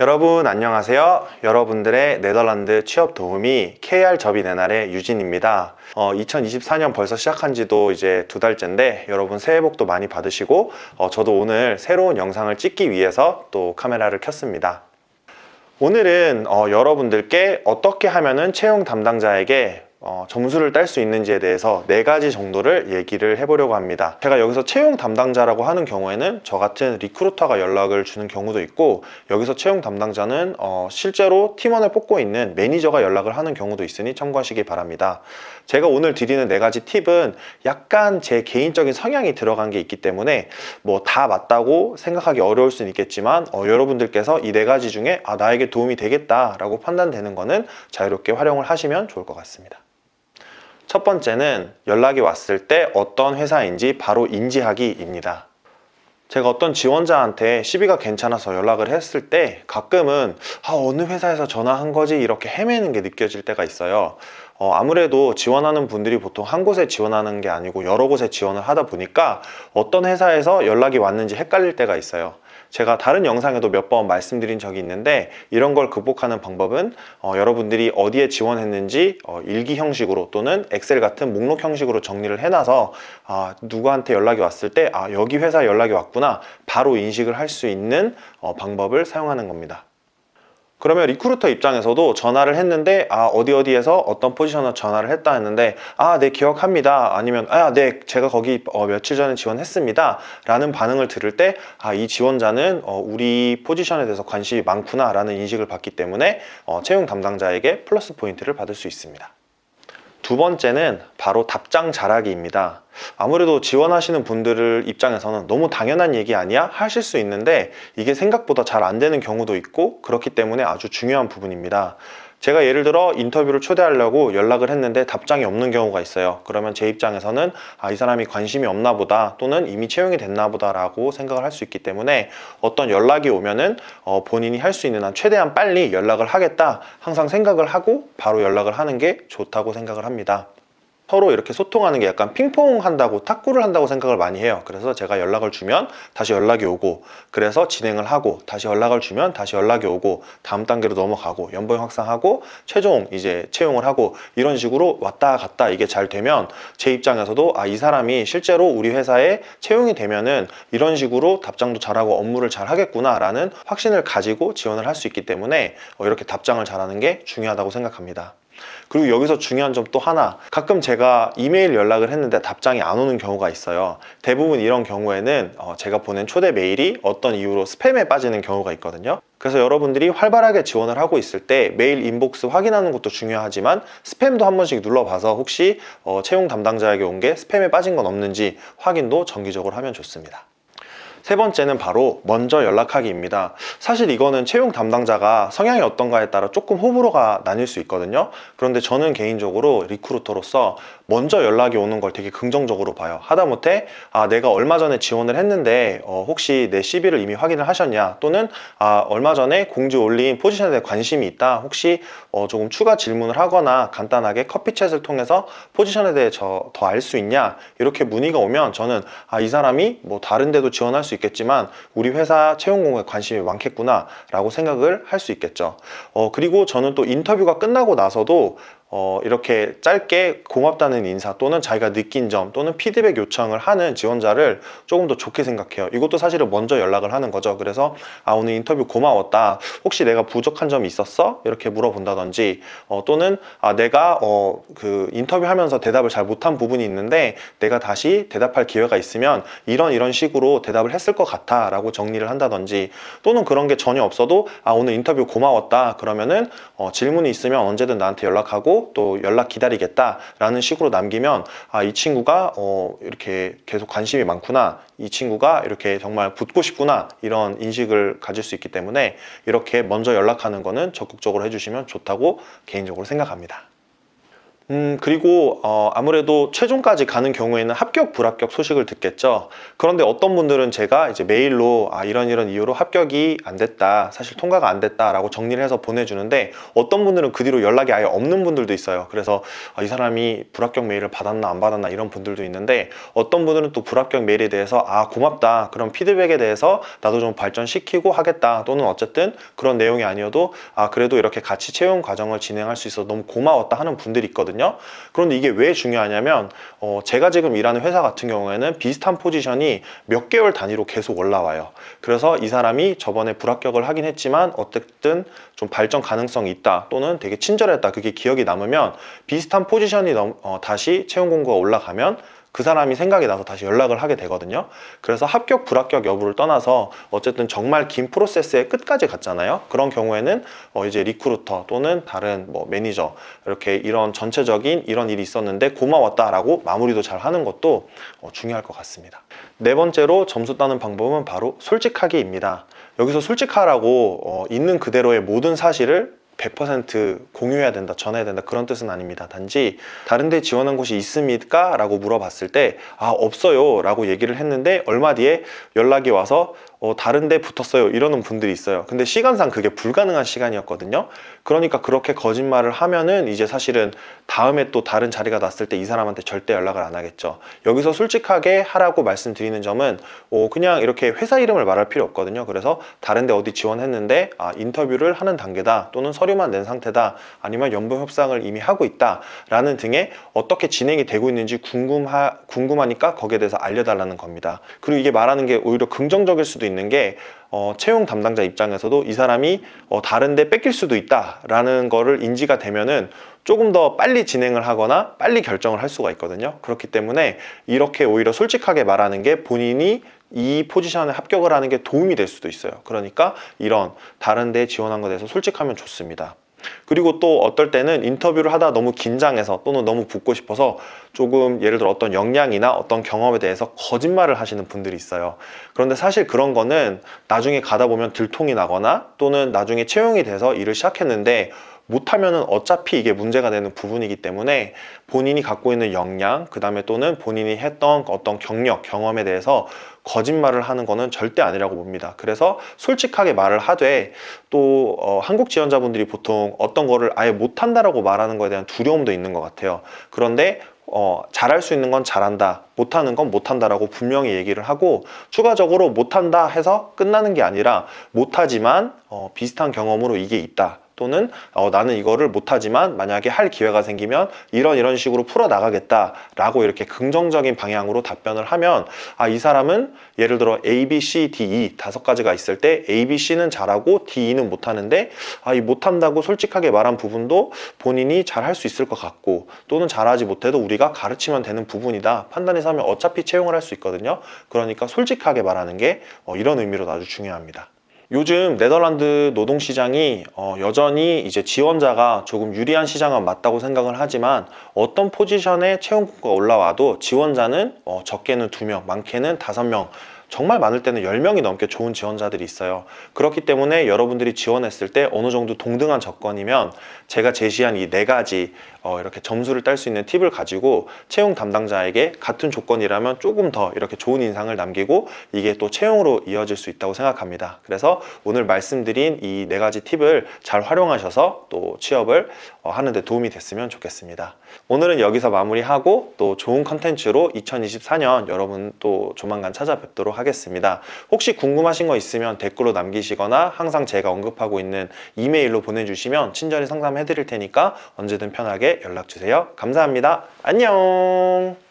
여러분 안녕하세요. 여러분들의 네덜란드 취업 도우미 KR 접이 내날의 유진입니다. 어, 2024년 벌써 시작한 지도 이제 두 달째인데 여러분 새해 복도 많이 받으시고 어, 저도 오늘 새로운 영상을 찍기 위해서 또 카메라를 켰습니다. 오늘은 어, 여러분들께 어떻게 하면은 채용 담당자에게 어, 점수를 딸 수 있는지에 대해서 네 가지 정도를 얘기를 해보려고 합니다. 제가 여기서 채용 담당자라고 하는 경우에는 저 같은 리크루터가 연락을 주는 경우도 있고 여기서 채용 담당자는 어, 실제로 팀원을 뽑고 있는 매니저가 연락을 하는 경우도 있으니 참고하시기 바랍니다. 제가 오늘 드리는 네 가지 팁은 약간 제 개인적인 성향이 들어간 게 있기 때문에 뭐 다 맞다고 생각하기 어려울 수는 있겠지만 어, 여러분들께서 이 네 가지 중에 아 나에게 도움이 되겠다라고 판단되는 거는 자유롭게 활용을 하시면 좋을 것 같습니다. 첫 번째는 연락이 왔을 때 어떤 회사인지 바로 인지하기입니다. 제가 어떤 지원자한테 CV가 괜찮아서 연락을 했을 때 가끔은 아, 어느 회사에서 전화한 거지 이렇게 헤매는 게 느껴질 때가 있어요. 어, 아무래도 지원하는 분들이 보통 한 곳에 지원하는 게 아니고 여러 곳에 지원을 하다 보니까 어떤 회사에서 연락이 왔는지 헷갈릴 때가 있어요. 제가 다른 영상에도 몇 번 말씀드린 적이 있는데 이런 걸 극복하는 방법은 어, 여러분들이 어디에 지원했는지 어, 일기 형식으로 또는 엑셀 같은 목록 형식으로 정리를 해놔서 아, 누구한테 연락이 왔을 때 아, 여기 회사 연락이 왔구나 바로 인식을 할 수 있는 어, 방법을 사용하는 겁니다. 그러면 리크루터 입장에서도 전화를 했는데 아 어디 어디에서 어떤 포지션으로 전화를 했다 했는데 아 네 기억합니다. 아니면 아 네 제가 거기 어, 며칠 전에 지원했습니다. 라는 반응을 들을 때 아 이 지원자는 어, 우리 포지션에 대해서 관심이 많구나 라는 인식을 받기 때문에 어, 채용 담당자에게 플러스 포인트를 받을 수 있습니다 두 번째는 바로 답장 잘하기입니다. 아무래도 지원하시는 분들 입장에서는 너무 당연한 얘기 아니야? 하실 수 있는데 이게 생각보다 잘 안 되는 경우도 있고 그렇기 때문에 아주 중요한 부분입니다. 제가 예를 들어 인터뷰를 초대하려고 연락을 했는데 답장이 없는 경우가 있어요. 그러면 제 입장에서는 아, 이 사람이 관심이 없나 보다 또는 이미 채용이 됐나 보다 라고 생각을 할 수 있기 때문에 어떤 연락이 오면은 어, 본인이 할 수 있는 한 최대한 빨리 연락을 하겠다 항상 생각을 하고 바로 연락을 하는 게 좋다고 생각을 합니다. 서로 이렇게 소통하는 게 약간 핑퐁 한다고 탁구를 한다고 생각을 많이 해요. 그래서 제가 연락을 주면 다시 연락이 오고 그래서 진행을 하고 다시 연락을 주면 다시 연락이 오고 다음 단계로 넘어가고 연봉 확상하고 최종 이제 채용을 하고 이런 식으로 왔다 갔다 이게 잘 되면 제 입장에서도 아 이 사람이 실제로 우리 회사에 채용이 되면은 이런 식으로 답장도 잘하고 업무를 잘 하겠구나 라는 확신을 가지고 지원을 할 수 있기 때문에 어, 이렇게 답장을 잘하는 게 중요하다고 생각합니다. 그리고 여기서 중요한 점 또 하나. 가끔 제가 이메일 연락을 했는데 답장이 안 오는 경우가 있어요. 대부분 이런 경우에는 어, 제가 보낸 초대 메일이 어떤 이유로 스팸에 빠지는 경우가 있거든요. 그래서 여러분들이 활발하게 지원을 하고 있을 때 메일 인복스 확인하는 것도 중요하지만 스팸도 한 번씩 눌러봐서 혹시 어, 채용 담당자에게 온 게 스팸에 빠진 건 없는지 확인도 정기적으로 하면 좋습니다 세 번째는 바로 먼저 연락하기입니다. 사실 이거는 채용 담당자가 성향이 어떤가에 따라 조금 호불호가 나뉠 수 있거든요. 그런데 저는 개인적으로 리크루터로서 먼저 연락이 오는 걸 되게 긍정적으로 봐요. 하다못해 아 내가 얼마 전에 지원을 했는데 어, 혹시 내 CV를 이미 확인을 하셨냐 또는 아 얼마 전에 공지 올린 포지션에 대해 관심이 있다. 혹시 어, 조금 추가 질문을 하거나 간단하게 커피챗을 통해서 포지션에 대해 더 알 수 있냐 이렇게 문의가 오면 저는 아 이 사람이 뭐 다른 데도 지원할 수 있겠지만 우리 회사 채용 공고에 관심이 많겠구나 라고 생각을 할 수 있겠죠. 어, 그리고 저는 또 인터뷰가 끝나고 나서도 어, 이렇게 짧게 고맙다는 인사 또는 자기가 느낀 점 또는 피드백 요청을 하는 지원자를 조금 더 좋게 생각해요. 이것도 사실은 먼저 연락을 하는 거죠. 그래서 아 오늘 인터뷰 고마웠다. 혹시 내가 부족한 점이 있었어? 이렇게 물어본다든지 어, 또는 아 내가 어, 그 인터뷰하면서 대답을 잘 못한 부분이 있는데 내가 다시 대답할 기회가 있으면 이런 이런 식으로 대답을 했을 것 같아 라고 정리를 한다든지 또는 그런 게 전혀 없어도 아 오늘 인터뷰 고마웠다. 그러면은 어, 질문이 있으면 언제든 나한테 연락 또 연락 기다리겠다라는 식으로 남기면 아 이 친구가 어 이렇게 계속 관심이 많구나 이 친구가 이렇게 정말 붙고 싶구나 이런 인식을 가질 수 있기 때문에 이렇게 먼저 연락하는 거는 적극적으로 해주시면 좋다고 개인적으로 생각합니다. 음, 그리고 어, 아무래도 최종까지 가는 경우에는 합격, 불합격 소식을 듣겠죠. 그런데 어떤 분들은 제가 이제 메일로 아, 이런 이런 이유로 합격이 안 됐다. 사실 통과가 안 됐다 라고 정리를 해서 보내주는데 어떤 분들은 그 뒤로 연락이 아예 없는 분들도 있어요. 그래서 아, 이 사람이 불합격 메일을 받았나 안 받았나 이런 분들도 있는데 어떤 분들은 또 불합격 메일에 대해서 아, 고맙다. 그런 피드백에 대해서 나도 좀 발전시키고 하겠다. 또는 어쨌든 그런 내용이 아니어도 아, 그래도 이렇게 같이 채용 과정을 진행할 수 있어서 너무 고마웠다 하는 분들이 있거든요. 그런데 이게 왜 중요하냐면 어, 제가 지금 일하는 회사 같은 경우에는 비슷한 포지션이 몇 개월 단위로 계속 올라와요. 그래서 이 사람이 저번에 불합격을 하긴 했지만 어쨌든 좀 발전 가능성이 있다 또는 되게 친절했다 그게 기억이 남으면 비슷한 포지션이 넘- 어, 다시 채용 공고가 올라가면 그 사람이 생각이 나서 다시 연락을 하게 되거든요. 그래서 합격, 불합격 여부를 떠나서 어쨌든 정말 긴 프로세스의 끝까지 갔잖아요. 그런 경우에는 어 이제 리크루터 또는 다른 뭐 매니저 이렇게 이런 전체적인 이런 일이 있었는데 고마웠다 라고 마무리도 잘 하는 것도 어 중요할 것 같습니다. 네 번째로 점수 따는 방법은 바로 솔직하기입니다. 여기서 솔직하라고 어 있는 그대로의 모든 사실을 100% 공유해야 된다, 전해야 된다 그런 뜻은 아닙니다. 단지 다른 데 지원한 곳이 있습니까? 라고 물어봤을 때 아, 없어요 라고 얘기를 했는데 얼마 뒤에 연락이 와서 어, 다른 데 붙었어요 이러는 분들이 있어요. 근데 시간상 그게 불가능한 시간이었거든요. 그러니까 그렇게 거짓말을 하면은 이제 사실은 다음에 또 다른 자리가 났을 때 이 사람한테 절대 연락을 안 하겠죠. 여기서 솔직하게 하라고 말씀드리는 점은 어, 그냥 이렇게 회사 이름을 말할 필요 없거든요. 그래서 다른 데 어디 지원했는데 아, 인터뷰를 하는 단계다 또는 서류만 낸 상태다 아니면 연봉 협상을 이미 하고 있다 라는 등의 어떻게 진행이 되고 있는지 궁금하, 궁금하니까 거기에 대해서 알려달라는 겁니다. 그리고 이게 말하는 게 오히려 긍정적일 수도 있는 게 어, 채용 담당자 입장에서도 이 사람이 어, 다른데 뺏길 수도 있다라는 거를 인지가 되면은 조금 더 빨리 진행을 하거나 빨리 결정을 할 수가 있거든요. 그렇기 때문에 이렇게 오히려 솔직하게 말하는 게 본인이 이 포지션에 합격을 하는 게 도움이 될 수도 있어요. 그러니까 이런 다른 데 지원한 것에 대해서 솔직하면 좋습니다. 그리고 또 어떨 때는 인터뷰를 하다 너무 긴장해서 또는 너무 붙고 싶어서 조금 예를 들어 어떤 역량이나 어떤 경험에 대해서 거짓말을 하시는 분들이 있어요. 그런데 사실 그런 거는 나중에 가다 보면 들통이 나거나 또는 나중에 채용이 돼서 일을 시작했는데 못하면 은 어차피 이게 문제가 되는 부분이기 때문에 본인이 갖고 있는 역량, 그 다음에 또는 본인이 했던 어떤 경력, 경험에 대해서 거짓말을 하는 거는 절대 아니라고 봅니다. 그래서 솔직하게 말을 하되 또 어, 한국 지원자분들이 보통 어떤 거를 아예 못한다라고 말하는 거에 대한 두려움도 있는 것 같아요. 그런데 어, 잘할 수 있는 건 잘한다, 못하는 건 못한다라고 분명히 얘기를 하고 추가적으로 못한다 해서 끝나는 게 아니라 못하지만 어, 비슷한 경험으로 이게 있다. 또는 어, 나는 이거를 못하지만 만약에 할 기회가 생기면 이런 이런 식으로 풀어 나가겠다라고 이렇게 긍정적인 방향으로 답변을 하면 아 이 사람은 예를 들어 A, B, C, D, E 다섯 가지가 있을 때 A, B, C는 잘하고 D, E는 못하는데 아 이 못한다고 솔직하게 말한 부분도 본인이 잘 할 수 있을 것 같고 또는 잘하지 못해도 우리가 가르치면 되는 부분이다 판단해서 하면 어차피 채용을 할 수 있거든요 그러니까 솔직하게 말하는 게 어, 이런 의미로 아주 중요합니다. 요즘 네덜란드 노동시장이 어, 여전히 이제 지원자가 조금 유리한 시장은 맞다고 생각을 하지만 어떤 포지션에 채용 공고가 올라와도 지원자는 어, 적게는 2명, 많게는 5명 정말 많을 때는 10명이 넘게 좋은 지원자들이 있어요. 그렇기 때문에 여러분들이 지원했을 때 어느 정도 동등한 조건이면 제가 제시한 이 네 가지 어, 이렇게 점수를 딸 수 있는 팁을 가지고 채용 담당자에게 같은 조건이라면 조금 더 이렇게 좋은 인상을 남기고 이게 또 채용으로 이어질 수 있다고 생각합니다. 그래서 오늘 말씀드린 이 네 가지 팁을 잘 활용하셔서 또 취업을 어, 하는데 도움이 됐으면 좋겠습니다. 오늘은 여기서 마무리하고 또 좋은 컨텐츠로 2024년 여러분 또 조만간 찾아뵙도록 하겠습니다. 혹시 궁금하신 거 있으면 댓글로 남기시거나 항상 제가 언급하고 있는 이메일로 보내주시면 친절히 상담해 드릴 테니까 언제든 편하게 연락 주세요. 감사합니다. 안녕!